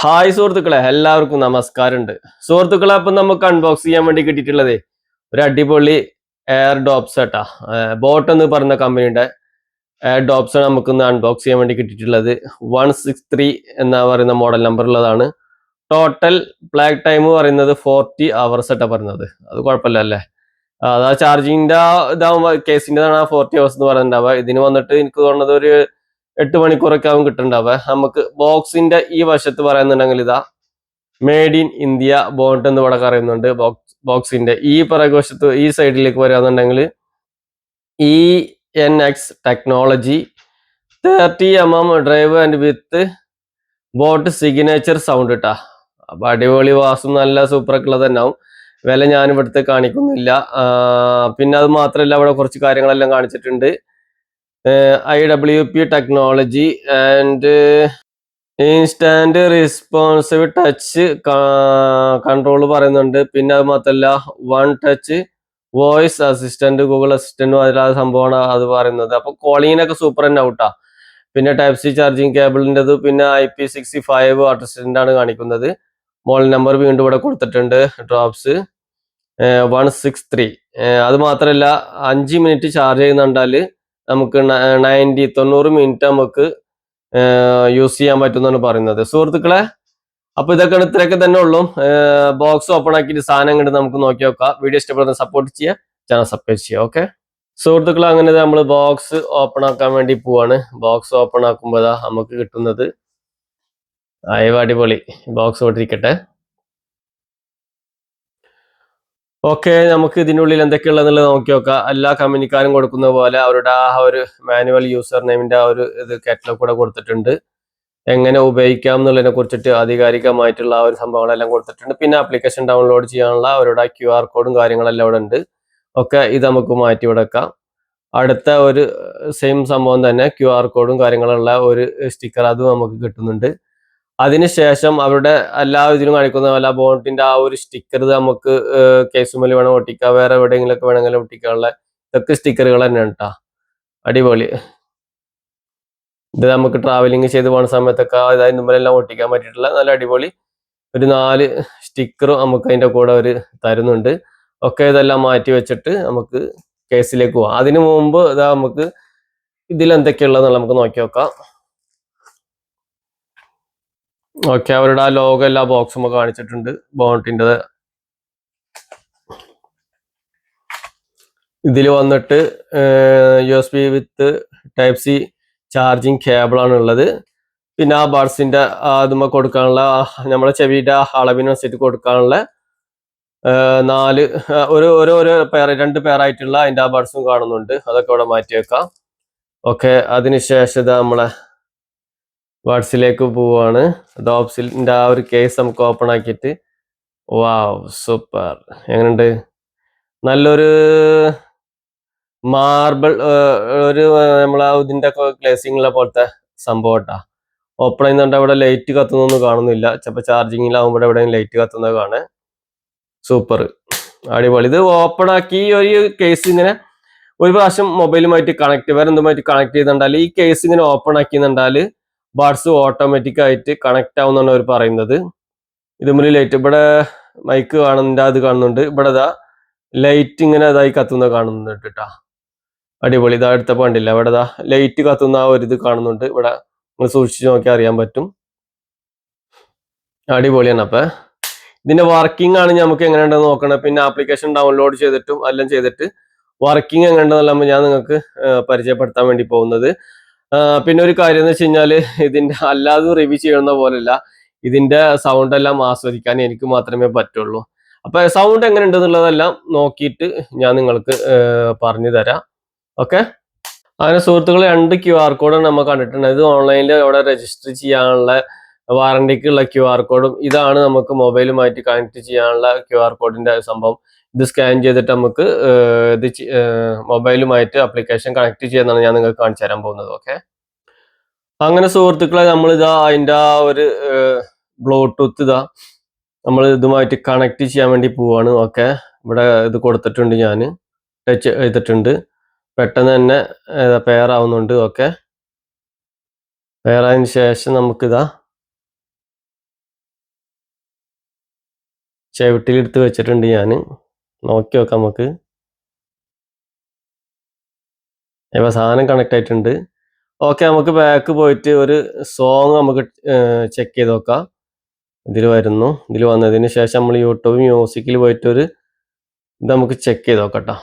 Hi സുഹൃത്തുക്കളെ. എല്ലാവർക്കും നമസ്കാരമുണ്ട്. സുഹൃത്തുക്കളെ അപ്പം നമുക്ക് അൺബോക്സ് ചെയ്യാൻ വേണ്ടി കിട്ടിയിട്ടുള്ളത് ഒരു അടിപൊളി എയർ ഡോപ്സ് കേട്ടാ ബോട്ട് എന്ന് പറയുന്ന കമ്പനിയുടെ എയർ ഡോപ്സ് നമുക്ക് ഇന്ന് അൺബോക്സ് ചെയ്യാൻ വേണ്ടി കിട്ടിയിട്ടുള്ളത്. വൺ സിക്സ് ത്രീ എന്ന പറയുന്ന മോഡൽ നമ്പർ ഉള്ളതാണ്. ടോട്ടൽ ബ്ലാക്ക് ടൈം പറയുന്നത് ഫോർട്ടി അവേഴ്സ് ആയിട്ടാണ് പറയുന്നത്. അത് കുഴപ്പമില്ല അല്ലേ? അതാ ചാർജിങ്ങിന്റെ ഇതാവുമ്പോൾ ആ ഫോർട്ടി അവേഴ്സ് എന്ന് പറയുന്നുണ്ടാവുക ഇതിന് വന്നിട്ട് എനിക്ക് തോന്നുന്നത് ഒരു എട്ട് മണിക്കൂറൊക്കെ ആവും കിട്ടുന്നുണ്ടാവുക നമുക്ക് ബോക്സിന്റെ ഈ വശത്ത് പറയുന്നുണ്ടെങ്കിൽ ഇതാ മേഡ് ഇൻ ഇന്ത്യ ബോണ്ട് എന്ന് ഇവിടെ പറയുന്നുണ്ട്. ബോക്സ് ബോക്സിന്റെ ഈ പിറകുവശത്ത് ഈ സൈഡിലേക്ക് വരികയാണെന്നുണ്ടെങ്കിൽ E N X technology thirty M M drive and with boat signature sound ഇട്ടാ അപ്പൊ അടിപൊളി വാസും നല്ല സൂപ്പറൊക്കെ ഉള്ളത് തന്നെ ആവും. വില ഞാൻ ഇവിടുത്തെ കാണിക്കുന്നില്ല പിന്നെ അത് മാത്രമല്ല അവിടെ കുറച്ച് കാര്യങ്ങളെല്ലാം കാണിച്ചിട്ടുണ്ട്. I W P technology and instant responsive touch control പറയുന്നുണ്ട്. പിന്നെ അത് മാത്രമല്ല one touch voice assistant Google അസിസ്റ്റന്റും അതിലാ സംഭവമാണ് അത് പറയുന്നത്. അപ്പോൾ കോളിങ്ങിനൊക്കെ സൂപ്പർ തന്നെ ഔട്ടാ. പിന്നെ ടൈപ്പ് സി ചാർജിങ് കേബിളിന്റെത് പിന്നെ ഐ പി സിക്സ്റ്റി ഫൈവ് ആർട്ടിസ്റ്റിന്റെ ആണ് കാണിക്കുന്നത്. മോഡൽ നമ്പർ വീണ്ടും ഇവിടെ കൊടുത്തിട്ടുണ്ട് ഡ്രോപ്സ് വൺ സിക്സ് ത്രീ അത് മാത്രമല്ല അഞ്ച് മിനിറ്റ് ചാർജ് ചെയ്യുന്നുണ്ടാൽ നമുക്ക് നയന്റി തൊണ്ണൂറ് മിനിറ്റ് നമുക്ക് യൂസ് ചെയ്യാൻ പറ്റുമെന്നാണ് പറയുന്നത്. സുഹൃത്തുക്കളെ അപ്പൊ ഇതൊക്കെ ഇത്രയൊക്കെ തന്നെ ഉള്ളൂ. ബോക്സ് ഓപ്പൺ ആക്കിയിട്ട് സാധനം കണ്ട് നമുക്ക് നോക്കി നോക്കാം. വീഡിയോ ഇഷ്ടപ്പെടുന്ന സപ്പോർട്ട് ചെയ്യുക ചാനൽ സബ്സ്ക്രൈബ് ചെയ്യുക ഓക്കെ സുഹൃത്തുക്കളെ അങ്ങനെ നമ്മൾ ബോക്സ് ഓപ്പൺ ആക്കാൻ വേണ്ടി പോവാണ്. ബോക്സ് ഓപ്പൺ ആക്കുമ്പോൾ നമുക്ക് കിട്ടുന്നത് അയവാടിപൊളി ബോക്സ് ഓട്ടിരിക്കട്ടെ ഓക്കെ നമുക്ക് ഇതിനുള്ളിൽ എന്തൊക്കെയുള്ളതെന്നുള്ളത് നോക്കി നോക്കാം. എല്ലാ കമ്പനിക്കാരും കൊടുക്കുന്ന പോലെ അവരുടെ ആ ഒരു മാനുവൽ യൂസർ നെയിമിന്റെ ആ ഒരു ഇത് കാറ്റലോഗ് കൂടെ കൊടുത്തിട്ടുണ്ട്. എങ്ങനെ ഉപയോഗിക്കാം എന്നുള്ളതിനെ കുറിച്ചിട്ട് ആധികാരികമായിട്ടുള്ള ആ ഒരു സംഭവങ്ങളെല്ലാം കൊടുത്തിട്ടുണ്ട്. പിന്നെ ആപ്ലിക്കേഷൻ ഡൗൺലോഡ് ചെയ്യാനുള്ള അവരുടെ ക്യു ആർ കോഡും കാര്യങ്ങളെല്ലാം അവിടെ ഉണ്ട്. ഒക്കെ ഇത് നമുക്ക് മാറ്റി വിടക്കാം. അടുത്ത ഒരു സെയിം സംഭവം തന്നെ. ക്യു ആർ കോഡും കാര്യങ്ങളുള്ള ഒരു സ്റ്റിക്കർ അതും നമുക്ക് കിട്ടുന്നുണ്ട്. അതിനുശേഷം അവരുടെ എല്ലാ ഇതിലും കാണിക്കുന്ന പോലെ ബോണ്ടിന്റെ ആ ഒരു സ്റ്റിക്കർ നമുക്ക് കേസുമലി വേണം ഒട്ടിക്കുക വേറെ എവിടെയെങ്കിലൊക്കെ വേണമെങ്കിലും ഒട്ടിക്കാനുള്ള ഇതൊക്കെ സ്റ്റിക്കറുകൾ തന്നെയാണ് കേട്ടോ അടിപൊളി. ഇത് നമുക്ക് ട്രാവലിംഗ് ചെയ്ത് പോകുന്ന സമയത്തൊക്കെ അതായത് മുമ്പിലെല്ലാം ഒട്ടിക്കാൻ പറ്റിയിട്ടുള്ള നല്ല അടിപൊളി ഒരു നാല് സ്റ്റിക്കറും നമുക്ക് അതിന്റെ കൂടെ അവർ തരുന്നുണ്ട്. ഒക്കെ ഇതെല്ലാം മാറ്റി വെച്ചിട്ട് നമുക്ക് കേസിലേക്ക് പോവാം. അതിനു മുമ്പ് ഇതാ നമുക്ക് ഇതിലെന്തൊക്കെയുള്ളതെന്നുള്ള നമുക്ക് നോക്കി നോക്കാം ഓക്കെ അവരുടെ ആ ലോഗ എല്ലാ ബോക്സും ഒക്കെ കാണിച്ചിട്ടുണ്ട്. ബോണ്ടിന്റെ ഇതിൽ വന്നിട്ട് U S B with type C charging കേബിളാണ് ഉള്ളത്. പിന്നെ ആ ബഡ്സിന്റെ അതുമ്മ കൊടുക്കാനുള്ള നമ്മളെ ചെവിയുടെ അളവിനനുസരിച്ച് കൊടുക്കാനുള്ള നാല് ഒരു ഒരു ഒരു പേർ രണ്ട് പേരായിട്ടുള്ള അതിന്റെ ആ ബഡ്സും കാണുന്നുണ്ട്. അതൊക്കെ ഇവിടെ മാറ്റി വെക്കാം ഓക്കെ അതിനുശേഷം നമ്മളെ ബഡ്സിലേക്ക് പോവാണ്. ഡോപ്സിന്റെ ആ ഒരു കേസ് നമുക്ക് ഓപ്പൺ ആക്കിയിട്ട്. വാവ് സൂപ്പർ എങ്ങനെയുണ്ട്? നല്ലൊരു മാർബിൾ ഒരു നമ്മളെ ഒക്കെ ഗ്ലേസിംഗ് പോലത്തെ സംഭവം കേട്ടാ ഓപ്പൺ ചെയ്യുന്നുണ്ട് അവിടെ ലൈറ്റ് കത്തുന്നൊന്നും കാണുന്നില്ല. ചിലപ്പോൾ ചാർജിങ്ങിലാവുമ്പോൾ എവിടെയും ലൈറ്റ് കത്തുന്നത് കാണേ സൂപ്പർ അടിപൊളി. ഇത് ഓപ്പൺ ആക്കി ഒരു കേസ് ഇങ്ങനെ ഒരു പ്രാവശ്യം മൊബൈലുമായിട്ട് കണക്ട് വേറെ എന്തുമായിട്ട് കണക്ട് ചെയ്തിട്ടുണ്ടാൽ ഈ കേസ് ഇങ്ങനെ ഓപ്പൺ ആക്കിയെന്നുണ്ടാൽ ബാഡ്സ് ഓട്ടോമാറ്റിക് ആയിട്ട് കണക്ട് ആവുന്നാണ് അവർ പറയുന്നത്. ഇതുമുന്നിൽ ലൈറ്റ് ഇവിടെ മൈക്ക് കാണുന്നുണ്ട് അത് കാണുന്നുണ്ട്. ഇവിടെ ഇതാ ലൈറ്റ് ഇങ്ങനെ ഇതായി കത്തുന്ന കാണുന്നുണ്ട് കേട്ടാ. അടിപൊളി. ഇതാ അടുത്ത പണ്ടില്ല ഇവിടെ ഇതാ ലൈറ്റ് കത്തുന്ന ആ ഒരു ഇത് കാണുന്നുണ്ട്. ഇവിടെ നിങ്ങൾ സൂക്ഷിച്ച് നോക്കി അറിയാൻ പറ്റും. അടിപൊളിയാണ് അപ്പൊ. ഇതിന്റെ വർക്കിംഗ് ആണ് നമുക്ക് എങ്ങനെയുണ്ടെന്ന് നോക്കണം. പിന്നെ ആപ്ലിക്കേഷൻ ഡൗൺലോഡ് ചെയ്തിട്ടും എല്ലാം ചെയ്തിട്ട് വർക്കിംഗ് എങ്ങനെയുണ്ടെന്നുള്ള ഞാൻ നിങ്ങൾക്ക് പരിചയപ്പെടുത്താൻ വേണ്ടി പോകുന്നത്. പിന്നെ ഒരു കാര്യം എന്ന് വെച്ച് കഴിഞ്ഞാൽ ഇതിന്റെ അല്ലാതെ റിവ്യൂ ചെയ്യുന്ന പോലെയല്ല. ഇതിന്റെ സൗണ്ട് എല്ലാം ആസ്വദിക്കാൻ എനിക്ക് മാത്രമേ പറ്റുള്ളൂ. അപ്പൊ സൗണ്ട് എങ്ങനെ ഉണ്ടെന്നുള്ളതെല്ലാം നോക്കിയിട്ട് ഞാൻ നിങ്ങൾക്ക് പറഞ്ഞു തരാം. ഓക്കെ? അങ്ങനെ സുഹൃത്തുക്കൾ രണ്ട് ക്യു ആർ കോഡാണ് നമ്മൾ കണ്ടിട്ടുണ്ട് ഇത് ഓൺലൈനിൽ അവിടെ രജിസ്റ്റർ ചെയ്യാനുള്ള വാറണ്ടിക്കുള്ള ക്യു ആർ കോഡും ഇതാണ് നമുക്ക് മൊബൈലുമായിട്ട് കണക്ട് ചെയ്യാനുള്ള ക്യു ആർ കോഡിന്റെ സംഭവം. ഇത് സ്കാൻ ചെയ്തിട്ട് നമുക്ക് ഇത് മൊബൈലുമായിട്ട് അപ്ലിക്കേഷൻ കണക്ട് ചെയ്യാന്നാണ് ഞാൻ നിങ്ങൾക്ക് കാണിച്ചു തരാൻ പോകുന്നത് ഓക്കെ അങ്ങനെ സുഹൃത്തുക്കളെ നമ്മൾ ഇതാ അതിന്റെ ആ ഒരു ബ്ലൂടൂത്ത് ഇതാ നമ്മൾ ഇതുമായിട്ട് കണക്ട് ചെയ്യാൻ വേണ്ടി പോവാണ് ഓക്കെ ഇവിടെ ഇത് കൊടുത്തിട്ടുണ്ട് ഞാൻ ടച്ച് ചെയ്തിട്ടുണ്ട്. പെട്ടെന്ന് തന്നെ പെയർ ആവുന്നുണ്ട് ഓക്കെ പെയർ ശേഷം നമുക്കിതാ ചവിട്ടിലെടുത്ത് വെച്ചിട്ടുണ്ട് ഞാൻ നോക്കി നോക്കാം നമുക്ക്. ഇപ്പൊ സാധനം കണക്ട് ആയിട്ടുണ്ട്. ഓക്കെ നമുക്ക് ബാക്ക് പോയിട്ട് ഒരു സോങ് നമുക്ക് ചെക്ക് ചെയ്ത് നോക്കാം. ഇതിൽ വരുന്നു. ഇതിൽ വന്നതിന് ശേഷം നമ്മൾ യൂട്യൂബ് മ്യൂസിക്കിൽ പോയിട്ട് ഒരു ഇത് നമുക്ക് ചെക്ക് ചെയ്ത് നോക്കട്ടോ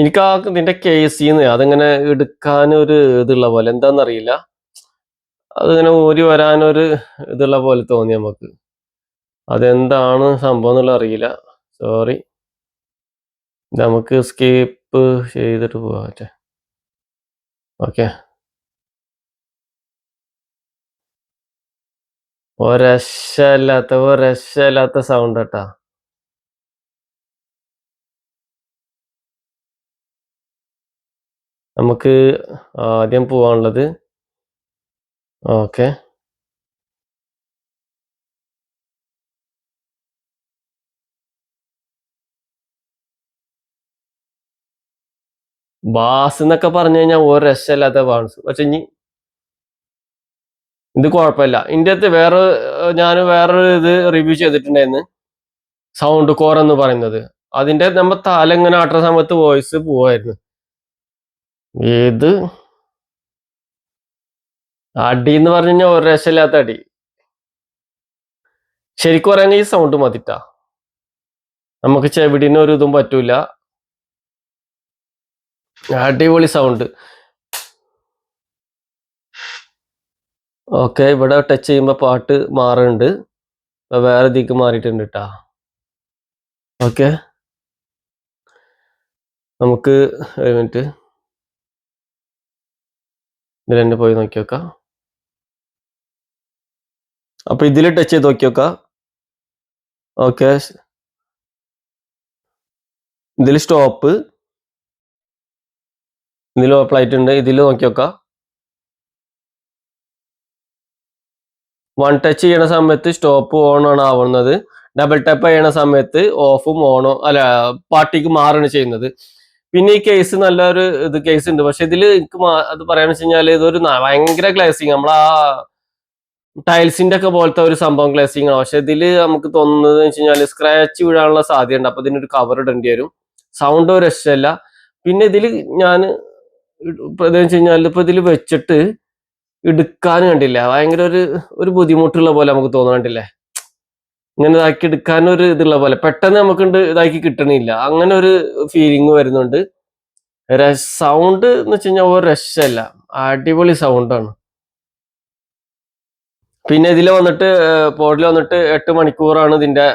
എനിക്ക് ആ ഇതിന്റെ കേസിന്ന് അതിങ്ങനെ എടുക്കാൻ ഒരു ഇതുള്ള പോലെ എന്താണെന്നറിയില്ല അതിങ്ങനെ ഊരി വരാനൊരു ഇതുള്ള പോലെ തോന്നി നമുക്ക്. അതെന്താണ് സംഭവം എന്നുള്ള അറിയില്ല. സോറി നമുക്ക് സ്കീപ്പ് ചെയ്തിട്ട് പോവാം മറ്റേ. ഓക്കെ ഒരശല്ലാത്ത ഒരശല്ലാത്ത സൗണ്ട് കേട്ടാ. നമുക്ക് ആദ്യം പോവാനുള്ളത്. ഓക്കെ ബാസ് എന്നൊക്കെ പറഞ്ഞു കഴിഞ്ഞാൽ ഒരു രസമില്ലാത്ത ബാസ് പക്ഷെ ഇനി ഇത് കുഴപ്പമില്ല. ഇതിന്റെ അകത്ത് വേറെ ഞാൻ വേറൊരു ഇത് റിവ്യൂ ചെയ്തിട്ടുണ്ടായിരുന്നു. സൗണ്ട് കോർ എന്ന് പറയുന്നത്. അതിന്റെ നമ്മ തല ഇങ്ങനെ ആട്ടുന്ന സമയത്ത് വോയിസ് പോവായിരുന്നു. ഏത്? അടി എന്ന് പറഞ്ഞു കഴിഞ്ഞാൽ ഒരു രസമില്ലാത്ത അടി. ശരിക്കും പറയാൻ ഈ സൗണ്ട് മതിട്ടാ. നമുക്ക് ചെവിടിന് ഒരു ഇതും പറ്റൂല. അടിപൊളി സൗണ്ട് ഓക്കെ ഇവിടെ ടച്ച് ചെയ്യുമ്പോൾ പാട്ട് മാറുന്നുണ്ട് വേറെ ദിക്ക് മാറിയിട്ടുണ്ട് കേട്ടാ ഓക്കെ നമുക്ക് ഒരു മിനിറ്റ് ഇതിൽ തന്നെ പോയി നോക്കി നോക്കാം അപ്പൊ ഇതിൽ ടച്ച് ചെയ്ത് നോക്കി നോക്കാം ഓക്കെ ഇതിൽ സ്റ്റോപ്പ് ഇതിൽ ഓപ്പൺ ആയിട്ടുണ്ട് ഇതിൽ നോക്കി നോക്കാം വൺ ടച്ച് ചെയ്യണ സമയത്ത് സ്റ്റോപ്പ് ഓൺ ആണ് ആവുന്നത്. ഡബിൾ ടാപ്പ് ചെയ്യണ സമയത്ത് ഓഫും ഓണോ അല്ല പാർട്ടിക്ക് മാറാണ് ചെയ്യുന്നത്. പിന്നെ ഈ കേസ് നല്ലൊരു ഇത് കേസ് ഉണ്ട്. പക്ഷെ ഇതിൽ എനിക്ക് അത് പറയാന്ന് വെച്ച് കഴിഞ്ഞാൽ ഇതൊരു ഭയങ്കര ഗ്ലാസിങ് നമ്മളാ ടൈൽസിന്റെ ഒക്കെ പോലത്തെ ഒരു സംഭവം ഗ്ലാസിങ് ആണ്. പക്ഷെ ഇതിൽ നമുക്ക് തോന്നുന്നത് വെച്ച് കഴിഞ്ഞാൽ സ്ക്രാച്ച് വീഴാനുള്ള സാധ്യതയുണ്ട്. അപ്പൊ ഇതിനൊരു കവർ ഇടേണ്ടി വരും. സൗണ്ട് ഒരു രക്ഷയില്ല. പിന്നെ ഇതിൽ ഞാൻ വെച്ച് കഴിഞ്ഞാൽ ഇപ്പൊ ഇതിൽ വെച്ചിട്ട് എടുക്കാൻ കണ്ടില്ല. ഭയങ്കര ഒരു ഒരു ബുദ്ധിമുട്ടുള്ള പോലെ നമുക്ക് തോന്നണ്ടില്ലേ ഇങ്ങനെ ഇതാക്കി എടുക്കാൻ ഒരു ഇതുള്ള പോലെ. പെട്ടെന്ന് നമുക്ക് ഇതാക്കി കിട്ടണില്ല. അങ്ങനെ ഒരു ഫീലിംഗ് വരുന്നുണ്ട്. സൗണ്ട് എന്ന് വെച്ച് കഴിഞ്ഞാൽ ഒരു രസല്ല. അടിപൊളി സൗണ്ടാണ് പിന്നെ ഇതിൽ വന്നിട്ട് പോഡിൽ വന്നിട്ട് എട്ട് മണിക്കൂറാണ് ഇതിന്റെ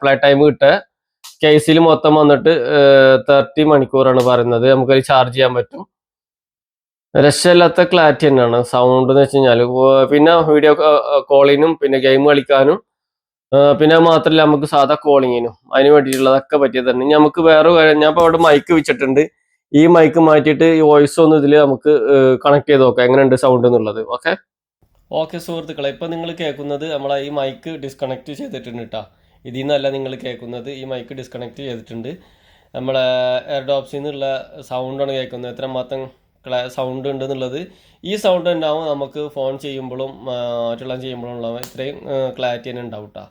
പ്ലേ ടൈം കിട്ടുക. കേസിൽ മൊത്തം വന്നിട്ട് തേർട്ടി മണിക്കൂറാണ് പറയുന്നത്. നമുക്കത് ചാർജ് ചെയ്യാൻ പറ്റും. രക്ഷയില്ലാത്ത ക്ലാരിറ്റി തന്നെയാണ്. സൗണ്ട് എന്ന് വെച്ച് കഴിഞ്ഞാൽ പിന്നെ വീഡിയോ കോളിനും പിന്നെ ഗെയിം കളിക്കാനും പിന്നെ മാത്രമല്ല നമുക്ക് സാധാ കോളിങ്ങിനും അതിന് വേണ്ടിയിട്ടുള്ളതൊക്കെ പറ്റിയത് തന്നെ. നമുക്ക് വേറെ ഞാൻ ഇപ്പോൾ അവിടെ മൈക്ക് വെച്ചിട്ടുണ്ട്. ഈ മൈക്ക് മാറ്റിയിട്ട് ഈ വോയിസ് ഒന്ന് ഇതിൽ നമുക്ക് കണക്ട് ചെയ്ത് നോക്കാം. എങ്ങനെയുണ്ട് സൗണ്ട് എന്നുള്ളത്. ഓക്കെ ഓക്കെ സുഹൃത്തുക്കളെ ഇപ്പം നിങ്ങൾ കേൾക്കുന്നത് നമ്മളെ ഈ മൈക്ക് ഡിസ്കണക്ട് ചെയ്തിട്ടുണ്ട് കേട്ടോ ഇതിൽ നിന്നല്ല നിങ്ങൾ കേൾക്കുന്നത്. ഈ മൈക്ക് ഡിസ്കണക്ട് ചെയ്തിട്ടുണ്ട്. നമ്മളെ എയർഡോപ്സിൽ നിന്നുള്ള സൗണ്ടാണ് കേൾക്കുന്നത്. എത്ര മാത്രം ക്ലാ സൗണ്ട് ഉണ്ട് എന്നുള്ളത് ഈ സൗണ്ട് ഉണ്ടാവും നമുക്ക് ഫോൺ ചെയ്യുമ്പോഴും മറ്റുള്ള ചെയ്യുമ്പോഴും ഉള്ള ഇത്രയും ക്ലാരിറ്റി തന്നെ ഉണ്ടാവും കേട്ടോ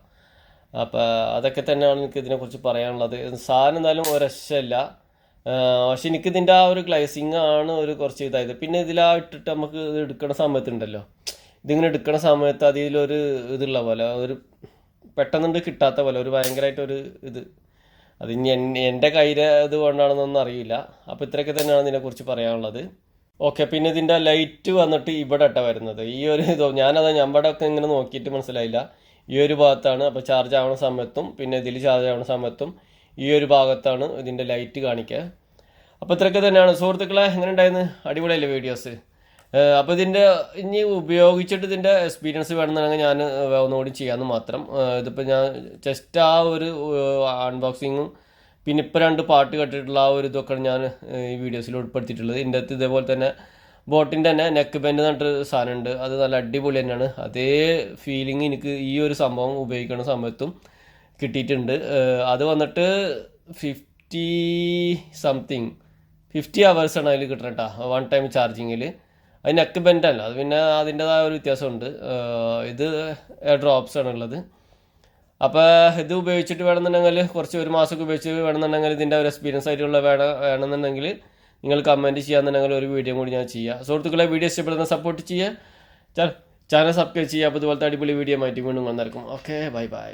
അപ്പോൾ അതൊക്കെ തന്നെയാണ് എനിക്ക് ഇതിനെക്കുറിച്ച് പറയാനുള്ളത്. സാധനം എന്തായാലും ഒരശല്ല പക്ഷെ എനിക്ക് ഇതിന്റെ ആ ഒരു ഗ്ലൈസിങ് ആണ് ഒരു കുറച്ച് ഇതായത്. പിന്നെ ഇതിലാ ഇട്ടിട്ട് നമുക്ക് ഇത് എടുക്കണ സമയത്തുണ്ടല്ലോ. ഇതിങ്ങനെ എടുക്കണ സമയത്ത് അതിലൊരു ഇതുള്ള പോലെ ഒരു പെട്ടെന്നുണ്ട് കിട്ടാത്ത പോലെ ഒരു ഭയങ്കരമായിട്ടൊരു ഇത്. അത് ഇനി എൻ- എന്റെ കയ്യിൽ ഇത് കൊണ്ടാണെന്നൊന്നും അറിയില്ല. അപ്പോൾ ഇത്രയൊക്കെ തന്നെയാണ് ഇതിനെക്കുറിച്ച് പറയാനുള്ളത്. ഓക്കെ പിന്നെ ഇതിന്റെ ലൈറ്റ് വന്നിട്ട് ഇവിടെ ഇട്ട വരുന്നത്. ഈ ഒരു ഇതോ ഞാനത് ഞമ്മടെ ഒക്കെ ഇങ്ങനെ നോക്കിയിട്ട് മനസ്സിലായില്ല. ഈ ഒരു ഭാഗത്താണ് അപ്പോൾ ചാർജ് ആവുന്ന സമയത്തും പിന്നെ ഇതിൽ ചാർജ് ആവുന്ന സമയത്തും ഈ ഒരു ഭാഗത്താണ് ഇതിന്റെ ലൈറ്റ് കാണിക്കുക അപ്പോൾ ഇത്രയൊക്കെ തന്നെയാണ്. സുഹൃത്തുക്കളെ എങ്ങനെ ഉണ്ടായിരുന്നു? അടിപൊളിയല്ലേ വീഡിയോസ് അപ്പോൾ ഇതിന്റെ ഇനി ഉപയോഗിച്ചിട്ട് ഇതിന്റെ എക്സ്പീരിയൻസ് വേണമെന്നുണ്ടെങ്കിൽ ഞാൻ ഒന്നുകൂടി ചെയ്യാമെന്ന് മാത്രം. ഇതിപ്പോൾ ഞാൻ ജസ്റ്റ് ആ ഒരു അൺബോക്സിങ്ങും പിന്നെ ഇപ്പോൾ രണ്ട് പാട്ട് കേട്ടിട്ടുള്ള ആ ഒരു ഇതൊക്കെ ഞാൻ ഈ വീഡിയോസിൽ ഉൾപ്പെടുത്തിയിട്ടുള്ളത്. ഇതിന്റെ അകത്ത് ഇതേപോലെ തന്നെ ബോട്ടിന്റെ തന്നെ നെക്ക് ബാൻഡ് എന്നിട്ട് സാധനമുണ്ട്. അത് നല്ല അടിപൊളി തന്നെയാണ്. അതേ ഫീലിംഗ് എനിക്ക് ഈ ഒരു സംഭവം ഉപയോഗിക്കുന്ന സമയത്തും കിട്ടിയിട്ടുണ്ട്. അത് വന്നിട്ട് ഫിഫ്റ്റി സംതിങ് ഫിഫ്റ്റി ആണ് അതിൽ കിട്ടണം കേട്ടോ വൺ ടൈം ചാർജിങ്ങിൽ അത് നെക്ക് ബെൻഡല്ല അത് പിന്നെ അതിന്റെതായ ഒരു വ്യത്യാസമുണ്ട്. ഇത് ഡ്രോപ്സ് ആണുള്ളത്. അപ്പോൾ ഇത് ഉപയോഗിച്ചിട്ട് വേണമെന്നുണ്ടെങ്കിൽ കുറച്ച് ഒരു മാസമൊക്കെ ഉപയോഗിച്ച് വേണമെന്നുണ്ടെങ്കിൽ ഇതിന്റെ ഒരു എക്സ്പീരിയൻസ് ആയിട്ടുള്ള വേണം വേണമെന്നുണ്ടെങ്കിൽ നിങ്ങൾ കമന്റ് ചെയ്യാന്നുണ്ടെങ്കിൽ ഒരു വീഡിയോ കൂടി ഞാൻ ചെയ്യാം. സുഹൃത്തുക്കളെ വീഡിയോ ഇഷ്ടപ്പെടുന്ന സപ്പോർട്ട് ചെയ്യുക ചാനൽ സബ്സ്ക്രൈബ് ചെയ്യുക അപ്പോൾ ഇതുപോലത്തെ അടിപൊളി വീഡിയോ മാറ്റി വീണ്ടും വന്നിരിക്കും ഓക്കെ ബൈ ബൈ